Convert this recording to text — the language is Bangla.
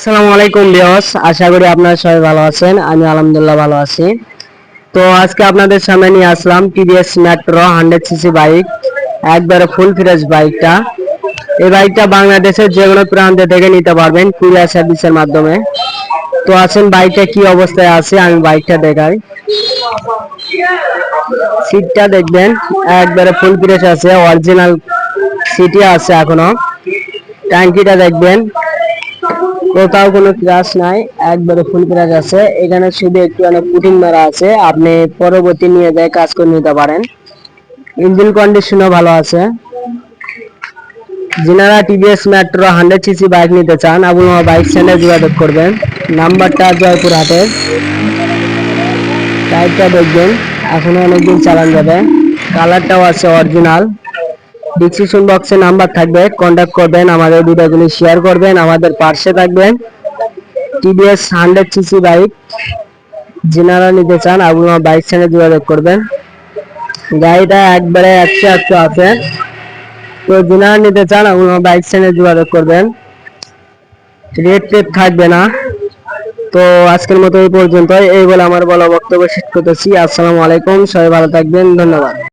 আসসালামু আলাইকুম বিয়স আশা করি আপনারা সবাই ভালো আছেন, আমি আলহামদুলিল্লাহ ভালো আছি। তো আজকে আপনাদের সামনে নিয়ে আসলাম TVS Metro hundred CC bike একবারে ফুল ফ্রেশ বাইকটা এই বাইকটা বাংলাদেশের যে কোনো প্রান্তে থেকে নিতে পারবেন, কুরিয়ার সার্ভিসের মাধ্যমে। তো আছেন বাইকটা কি অবস্থায় আছে, আমি বাইকটা দেখাই। সিটটা দেখবেন, একবারে ফুল ফ্রেশ আছে অরিজিনাল সিটি আছে এখনও। ট্যাঙ্কিটা দেখবেন কোথাও কোনো ক্রাশ নাই একবারে ফুল ক্রাশ আছে। এখানে শুধু একটু অনেক পুটিং মারা আছে, আপনি পরবর্তী নিয়ে যায় কাজ করে নিতে পারেন। ইঞ্জিন কন্ডিশনও ভালো আছে। যিনারা TVS Metro hundred CC bike নিতে চান, আবুল মামা বাইক সেন্টার যোগাযোগ করবেন। নাম্বারটা জয়পুর হাটের। টাইপটা দেখবেন, এখনও অনেকদিন চালান যাবে। কালারটাও আছে অরিজিনাল ডিসক্রিপশন বক্সে নাম্বার থাকবে কন্ট্যাক্ট করবেন, আমাদের ভিডিওগুলি শেয়ার করবেন, আমাদের পার্শ্বে থাকবেন। টিভিএস হান্ড্রেড সিসি বাইক যিনারা নিতে চান আপনি আমার বাইক সেন্টার যোগাযোগ করবেন। গাড়িটা একবারে একশো একশো আছে। তো যিনারা নিতে চান আপনি আমার বাইক সেন্টার যোগাযোগ করবেন। রেট টেট থাকবে না। তো আজকের মতো এই পর্যন্ত এই বলে আমার বলা বক্তব্য শেষ করতেছি। আসসালামু আলাইকুম। সবাই ভালো থাকবেন। ধন্যবাদ।